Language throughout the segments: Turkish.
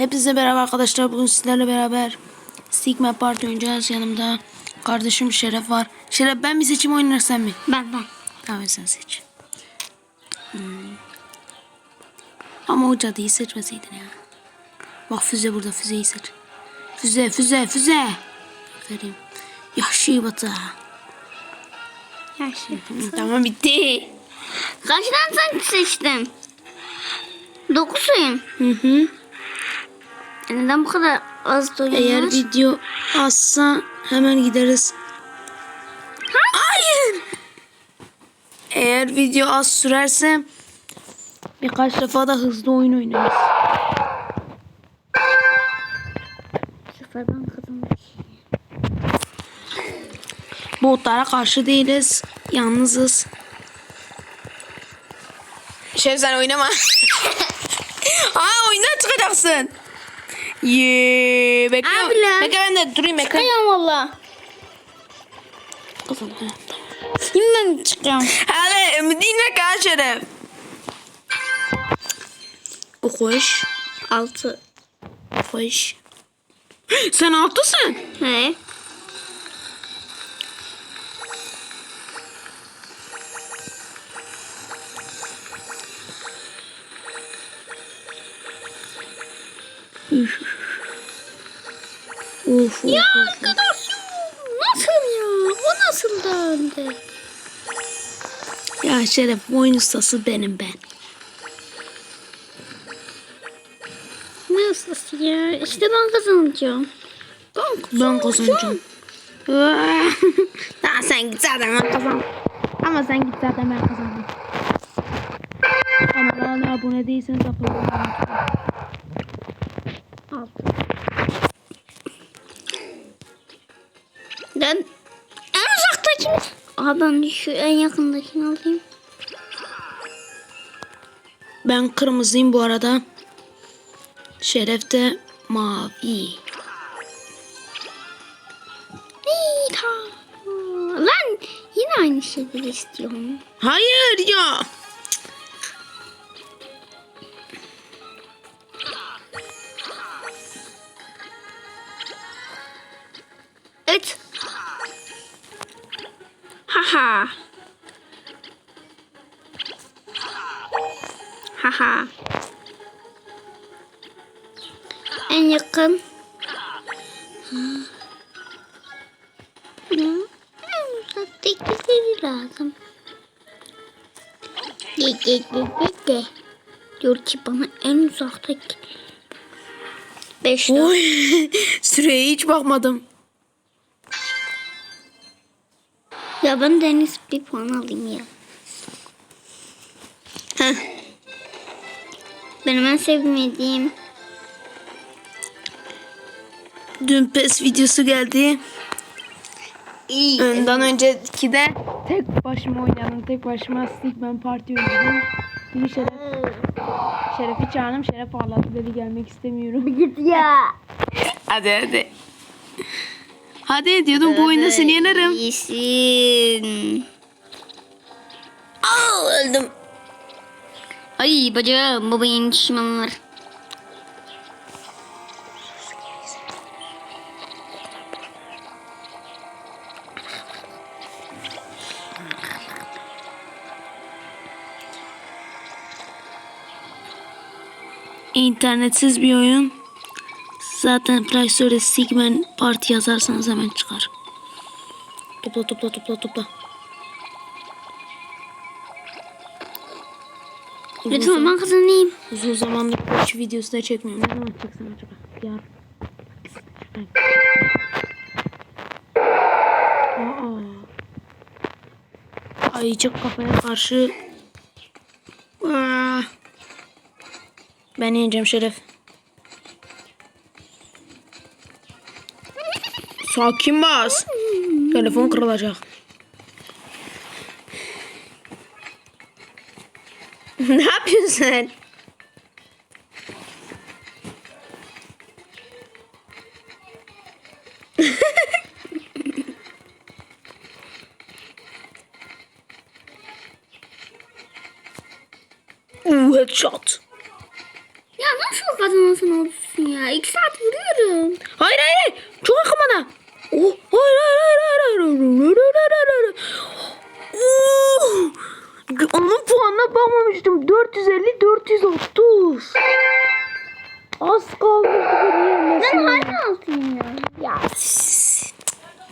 Hepinize merhaba arkadaşlar. Bugün sizlerle beraber Sigma Party oynayacağız. Yanımda kardeşim Şeref var. Şeref ben mi seçeyim oynar sen mi? Ben ben. Tamam sen seç. Hmm. Ama o cadıyı seçmeseydin ya. Bak füze burada füzeyi seç. Füze füze füze. Aferin. Yaşlı batı. Yaşlı. Hı, Tamam bitti. Kaç tane sen seçtin? Dokuz. Hı hı. Neden bu kadar az doyum Eğer video azsa hemen gideriz. Hayır. Eğer video az sürerse birkaç defa da hızlı oyun oynarız. Sıfırdan kazanmış. Botlara karşı değiliz. Yalnızız. Şef sen oynama. Aa oyundan çıkacaksın. Yeee. Bekle. Abi lan. Bekle ben de durayım bekle. Çıkıyorum valla. Kızım. Şimdi çıkıyorum. Hadi dinle kaç şeref. Okuş. Altı. Okuş. Sen altısın. He. Of, Ya of. arkadaşım. Nasıl ya? O nasıl döndü? Ya Şeref oyun ustası benim ben. Nasıl ya? İşte ben kazanacağım. Ben kazanacağım. Daha sen git zaten ben kazandım. Ama sen git zaten ben kazandım. Kanala abone değilseniz abone olmayı Altı. Ben en uzaktakini... Aa ben şu en yakındakini alayım. Ben kırmızıyım bu arada. Şeref de mavi. Lan yine aynı şeyleri istiyorum. Hayır ya. Haha. Haha. En yakın. Ha. Ya, en uzaktakileri lazım. De de de de de. Diyor ki bana en uzaktaki. Beş Oy. Süreye hiç bakmadım. Ya ben Deniz bir puan alayım ya. Heh. Benim en sevmediğim Dün pes videosu geldi. iyi. Ondan önceki de tek başıma oynadım. Tek başıma Stigman Party oynadım. Bir Şeref, Şeref'i çağırdım. Şeref ağladı dedi gelmek istemiyorum. Git ya. hadi hadi. Hadi diyordum bu oyunda seni yenerim. İyisin. Aa öldüm. Ay bacağım baba yeni düşman var. İnternetsiz bir oyun. Zaten Play Store'da Sigman Party yazarsanız hemen çıkar. Topla topla topla topla. Lütfen zaman, ben kazanayım. uzun zamandır koç videosu da çekmiyorum. Ne zaman çeksem acaba? Yarın. Aa. Ayıcık kafaya karşı Aa. Ben yeneceğim Şeref. Sakin bas. Telefon kırılacak. ne yapıyorsun sen? Uh, headshot. Ya nasıl kazanırsın olursun ya. İki saat vuruyorum. Hayır hayır. Çok yakın bana. Oh, hayır. Oh, onun puanına bakmamıştım. 450 430. Az kalmıştı beni Ben yenmesine. hala altıyım ya. Ya.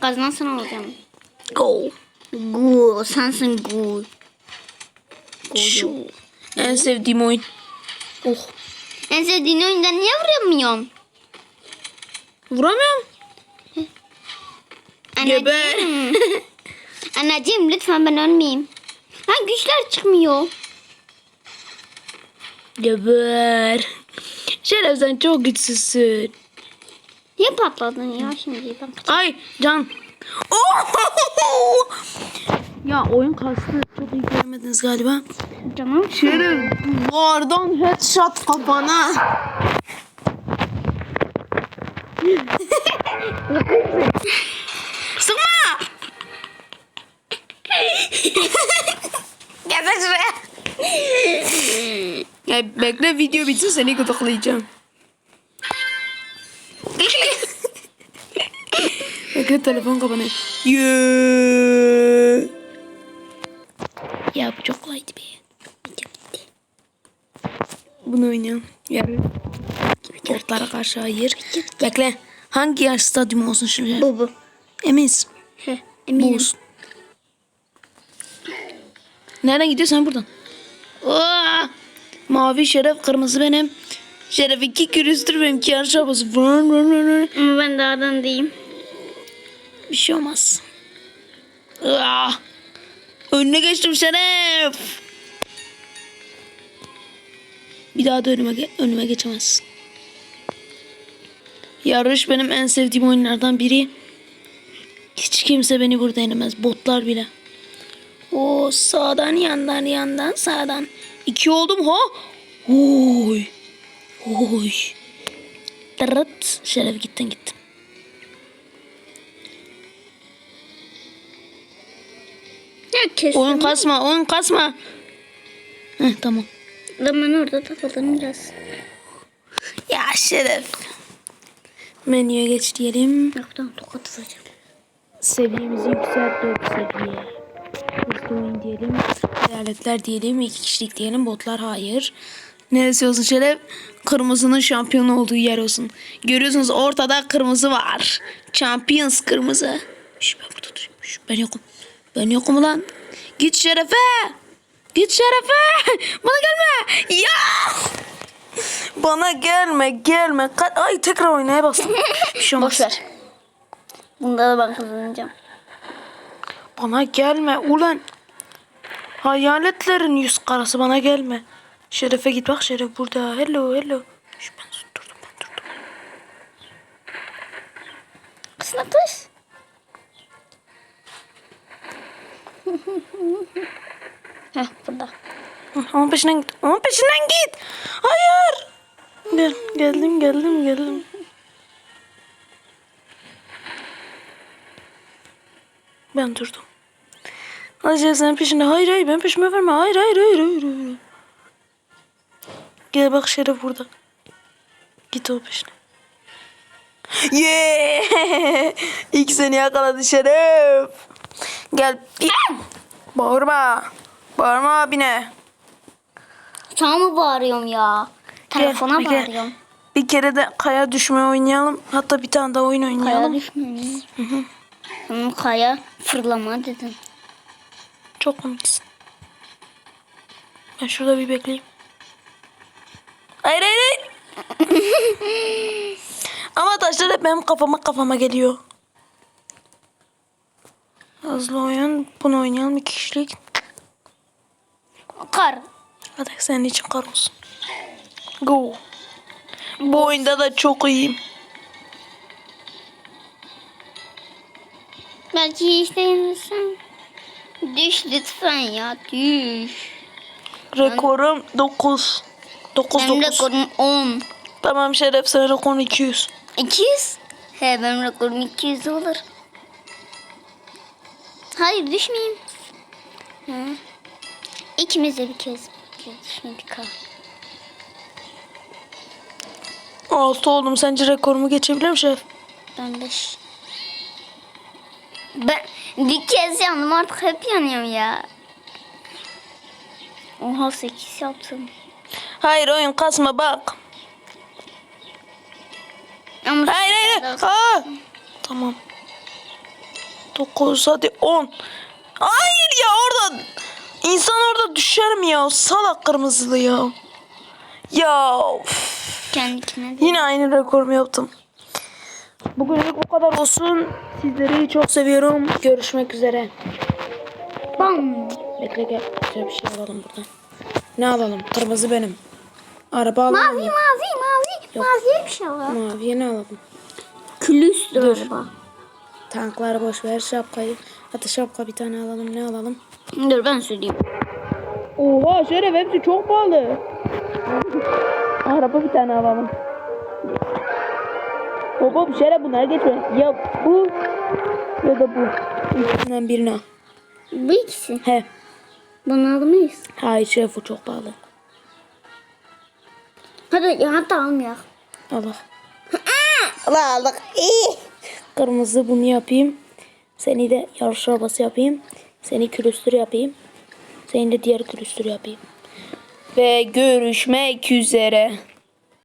Kazanırsan olacağım. Go. Go. Sensin go. Şu. En sevdiğim oyun. Oh. En sevdiğin oyundan niye vuramıyorsun? Vuramıyorum. Geber. Anneciğim. Anneciğim lütfen ben ölmeyeyim. Ha güçler çıkmıyor. Geber. Şeref sen çok güçsüzsün. Niye patladın ya şimdi? Ben Ay can. Oh! Ya oyun kastı. Çok iyi görmediniz galiba. canım. Şeref duvardan headshot kafana. Sıkma. Gel sen şuraya. Ya bekle video bitsin seni gıdıklayacağım. bekle telefon kapanıyor. Yeah. Ya bu çok kolaydı bir. Bunu oynayalım. Yarın. Ortlara karşı hayır. Bekle. Hangi yer stadyum olsun şimdi? Bu bu. Eminsin. He, Bu eminim. olsun. Nereden gidiyorsun buradan? Aa! Mavi şeref, kırmızı benim. Şeref iki kürüstür benimki yarış arabası. Vın vın vın. Ama ben dağdan değilim. Bir şey olmaz. Aa! Önüne geçtim Şeref. Bir daha da önüme, ge- önüme geçemezsin. Yarış benim en sevdiğim oyunlardan biri. Hiç kimse beni burada yenemez. Botlar bile. O sağdan yandan yandan sağdan. İki oldum ha. Oy. Oy. Tırıt. Şeref gittin gittin. Ya kesin. Oyun kasma, oyun kasma. Heh, tamam. Ben orada takıldım biraz. Ya şeref. Menüye geç diyelim. Yoktan tokat atacağım. Seviyemizi yükselt 4 seviye. Hızlı oyun diyelim. Hayaletler diyelim. iki kişilik diyelim. Botlar hayır. Neresi olsun şeref? Kırmızının şampiyon olduğu yer olsun. Görüyorsunuz ortada kırmızı var. Champions kırmızı. Şş, ben burada durayım. Şş, ben yokum. Ben yokum lan. Git şerefe. Git şerefe. Bana gelme. Ya. Bana gelme gelme. Ay tekrar oynaya bastım. Bir şey. Boş ver. Bunda da ben kazanacağım. Bana gelme ulan. Hayaletlerin yüz karası bana gelme. Şerefe git bak Şeref burada. Hello hello. Şu ben durdum ben durdum. Kısına kız. Heh burada. Onun peşinden git. Onun peşinden git. Hayır. Gel, geldim geldim geldim. Ben durdum. Hadi sen peşinde. Hayır hayır ben peşime verme. Hayır hayır hayır hayır. hayır. Gel bak Şeref burada. Git o peşine. Yeah! İlk seni yakaladı Şeref. Gel. Bağırma. Bağırma abine. Sana mı bağırıyorum ya? Telefona kere- bağırıyorum. Bir kere de kaya düşme oynayalım. Hatta bir tane daha oyun Kaya oynayalım. düşmüyor. Hı kaya fırlama dedim. Çok komiksin. Ben şurada bir bekleyeyim. Hayır hayır hayır. Ama taşlar hep benim kafama kafama geliyor. Hızlı oyun. Bunu oynayalım iki kişilik. Kar. Hadi senin için kar olsun. Go. Bu oyunda da çok iyiyim. Belki isteyemezsen. Düş lütfen ya düş. Rekorum 9. 9 Benim 9. rekorum 10. Tamam Şeref sen rekorun 200. 200? He benim rekorum 200 olur. Hayır düşmeyeyim. He. İkimiz de bir kez. düşmedik ha. 6 oldum. Sence rekorumu geçebilir mi şef? Ben 5. Ben bir kez yandım artık hep yanıyorum ya. Oha 8 yaptım. Hayır oyun kasma bak. Ama Hayır hayır. hayır. Aa! Tamam. 9 hadi 10. Hayır ya orada insan orada düşer mi ya? Salak kırmızılı ya. Ya de. yine aynı rekorumu yaptım. Bugünlük bu kadar olsun. Sizleri çok seviyorum. Görüşmek üzere. Bam. Bekle gel. Güzel bir şey alalım buradan. Ne alalım? Kırmızı benim. Araba alalım. Mavi mavi mavi. Maviye bir şey var. Maviye ne alalım? Külüstü araba. Tankları boş ver şapkayı. Hadi şapka bir tane alalım. Ne alalım? Dur ben söyleyeyim. Oha Şeref hepsi çok pahalı. Araba bir tane alalım. Hop hop Şeref bunlar geçme. Ya bu ya da bu. İkisinden birini al. Bu ikisi. He. Bunu almayız. Hayır Şeref bu çok pahalı. Hadi ya hatta almayalım. Allah. Allah Allah. İyi. Kırmızı bunu yapayım. Seni de yarış arabası yapayım. Seni külüstür yapayım. Seni de diğer külüstür yapayım. Ve görüşmek üzere.